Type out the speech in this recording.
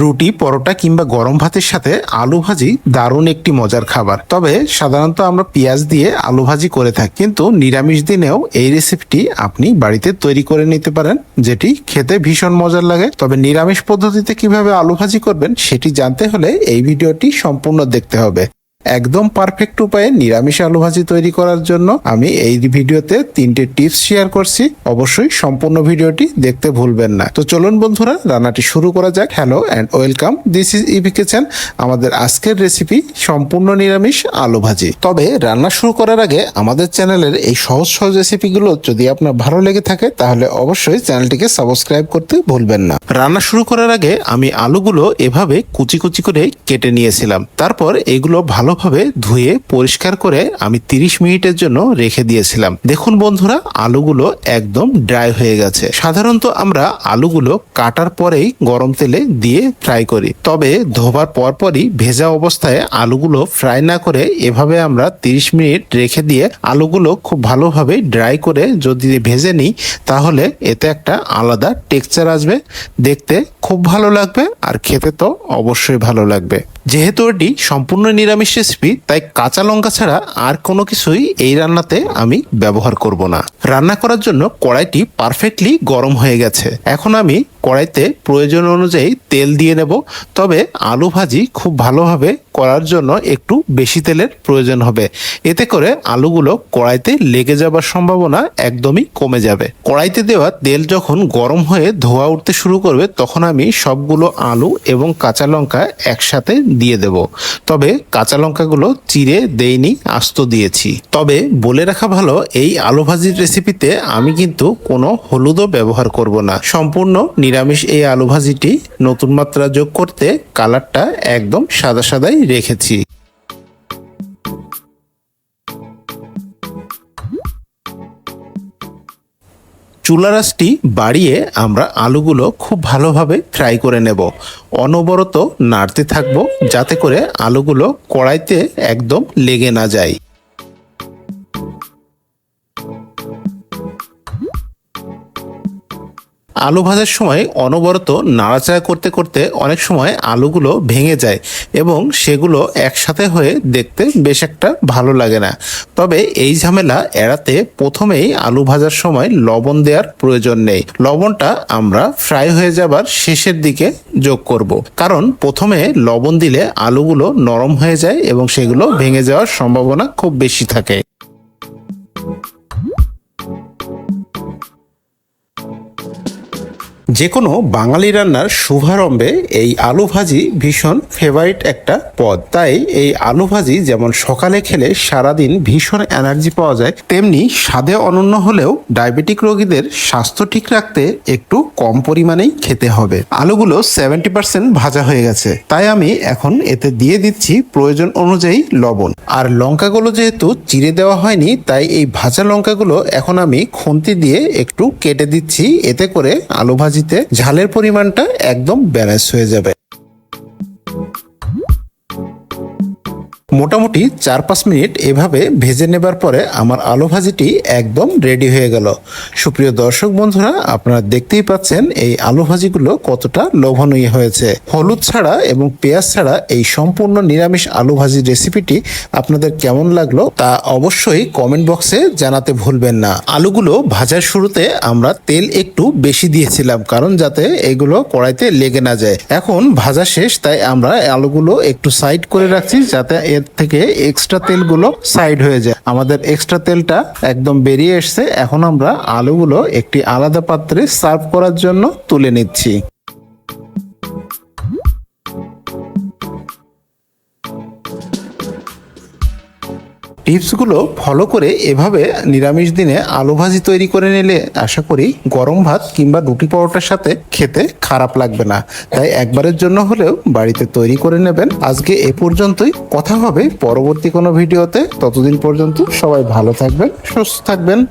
রুটি, পরোটা কিংবা গরম ভাতের সাথে আলু ভাজি দারুণ একটি মজার খাবার। তবে সাধারণত আমরা পেঁয়াজ দিয়ে আলু ভাজি করে থাকি, কিন্তু নিরামিষ দিনেও এই রেসিপিটি আপনি বাড়িতে তৈরি করে নিতে পারেন, যেটি খেতে ভীষণ মজার লাগে। তবে নিরামিষ পদ্ধতিতে কীভাবে আলু ভাজি করবেন, সেটি জানতে হলে এই ভিডিওটি সম্পূর্ণ দেখতে হবে। একদম পারফেক্ট উপায়ে নিরামিষ আলু ভাজি তৈরি করার জন্য আমি এই ভিডিওতে তিনটে টিপস শেয়ার করছি। অবশ্যই সম্পূর্ণ ভিডিওটি দেখতে ভুলবেন না। তো চলুন বন্ধুরা, রান্নাটি শুরু করা যাক। Hello and welcome this is Ivy kitchen আমাদের আজকের রেসিপি সম্পূর্ণ নিরামিষ আলু ভাজি। তবে রান্না শুরু করার আগে আমাদের চ্যানেলের এই সহজ সহজ রেসিপিগুলো যদি আপনার ভালো লেগে থাকে, তাহলে অবশ্যই চ্যানেলটিকে সাবস্ক্রাইব করতে ভুলবেন না। রান্না শুরু করার আগে আমি আলুগুলো এভাবে কুচি কুচি করে কেটে নিয়েছিলাম। তারপর এগুলো ভালোভাবে ধুয়ে পরিষ্কার করে আমি 30 মিনিটের জন্য রেখে দিয়েছিলাম। দেখুন বন্ধুরা, আলুগুলো একদম ড্রাই হয়ে গেছে। সাধারণত আমরা আলুগুলো কাটার পরেই গরম তেলে দিয়ে ফ্রাই করি। তবে ধোবার পরপরই ভেজা অবস্থায় আলুগুলো ফ্রাই না করে এভাবে আমরা 30 মিনিট রেখে দিয়ে আলুগুলো খুব ভালোভাবে ড্রাই করে যদি ভেজে নিই, তাহলে এতে একটা আলাদা টেক্সচার আসবে। দেখতে খুব ভালো লাগবে আর খেতে তো অবশ্যই ভালো লাগবে। যেহেতু এটি সম্পূর্ণ নিরামিষ রেসিপি তাই কাঁচা লঙ্কা ছাড়া আর কোনো কিছুই এই রান্নাতে আমি ব্যবহার করব না। রান্না করার জন্য কড়াইটি পারফেক্টলি গরম হয়ে গেছে। এখন আমি কড়াইতে প্রয়োজন অনুযায়ী তেল দিয়ে নেব। তবে আলু ভাজি খুব ভালোভাবে করার জন্য একটু বেশি তেলের প্রয়োজন হবে। এতে করে আলুগুলো কড়াইতে লেগে যাবার সম্ভাবনা একদমই কমে যাবে। কড়াইতে দেওয়া তেল যখন গরম হয়ে ধোয়া উঠতে শুরু করবে, তখন আমি সবগুলো আলু এবং কাঁচা লঙ্কা একসাথে দিয়ে দেব। তবে কাঁচা লঙ্কাগুলো চিড়ে দেইনি, আস্ত দিয়েছি। তবে বলে রাখা ভালো, এই আলু ভাজির রেসিপিতে আমি কিন্তু কোনো হলুদও ব্যবহার করব না। সম্পূর্ণ নিরামিষ এই আলু ভাজিটি নতুন মাত্রা যোগ করতে কালারটা একদম সাদা সাদাই রেখেছি। চুলারাসটি বাড়িয়ে আমরা আলুগুলো খুব ভালোভাবে ফ্রাই করে নেব। অনবরত নাড়তে থাকব যাতে করে আলুগুলো কড়াইতে একদম লেগে না যায়। আলু ভাজার সময় অনবরত নাড়াচাড়া করতে করতে অনেক সময় আলুগুলো ভেঙে যায় এবং সেগুলো একসাথে হয়ে দেখতে বেশ একটা ভালো লাগে না। তবে এই ঝামেলা এড়াতে প্রথমেই আলু ভাজার সময় লবণ দেওয়ার প্রয়োজন নেই। লবণটা আমরা ফ্রাই হয়ে যাবার শেষের দিকে যোগ করব। কারণ প্রথমে লবণ দিলে আলুগুলো নরম হয়ে যায় এবং সেগুলো ভেঙে যাওয়ার সম্ভাবনা খুব বেশি থাকে। যে কোনো বাঙালি রান্নার শুভারম্ভে এই আলু ভাজি ভীষণ ফেভারিট একটা পদ। তাই এই আলু ভাজি যেমন সকালে খেলে সারাদিন ভীষণ এনার্জি পাওয়া যায়, তেমনি স্বাদে অনন্য হলেও ডায়াবেটিক রোগীদের স্বাস্থ্য ঠিক রাখতে একটু কম পরিমাণেই খেতে হবে। আলুগুলো সেভেন্টি পার্সেন্ট ভাজা হয়ে গেছে। তাই আমি এখন এতে দিয়ে দিচ্ছি প্রয়োজন অনুযায়ী লবণ। আর লঙ্কাগুলো যেহেতু চিড়ে দেওয়া হয়নি, তাই এই ভাজা লঙ্কাগুলো এখন আমি খুন্তি দিয়ে একটু কেটে দিচ্ছি। এতে করে আলু ভাজিতে ঝালের পরিমাণটা একদম ব্যালেন্স হয়ে যাবে। মোটামুটি চার পাঁচ মিনিট এভাবে ভেজে নেবার পরে আমার আলু ভাজিটি একদম রেডি হয়ে গেল। সুপ্রিয় দর্শক বন্ধুরা, আপনারা দেখতেই পাচ্ছেন এই আলু ভাজিগুলো কতটা লোভনীয় হয়েছে। হলুদ ছাড়া এবং পেঁয়াজ ছাড়া এই সম্পূর্ণ নিরামিষ আলু ভাজির রেসিপিটি আপনাদের কেমন লাগল তা অবশ্যই কমেন্ট বক্সে জানাতে ভুলবেন না। আলুগুলো ভাজার শুরুতে আমরা তেল একটু বেশি দিয়েছিলাম, কারণ যাতে এগুলো কড়াইতে লেগে না যায়। এখন ভাজা শেষ, তাই আমরা আলুগুলো একটু সাইড করে রাখছি, যাতে এর থেকে এক্সট্রা তেলগুলো সাইড হয়ে যায়। আমাদের এক্সট্রা তেলটা একদম বেরিয়ে এসছে। এখন আমরা আলুগুলো একটি আলাদা পাত্রে সার্ভ করার জন্য তুলে নিচ্ছি। টিপসগুলো ফলো করে এভাবে নিরামিষ দিনে আলু ভাজি তৈরি করে নিলে আশা করি গরম ভাত কিংবা রুটি পরোটার সাথে খেতে খারাপ লাগবে না। তাই একবারের জন্য হলেও বাড়িতে তৈরি করে নেবেন। আজকে এ পর্যন্তই। কথা হবে পরবর্তী কোনো ভিডিওতে। ততদিন পর্যন্ত সবাই ভালো থাকবেন, সুস্থ থাকবেন।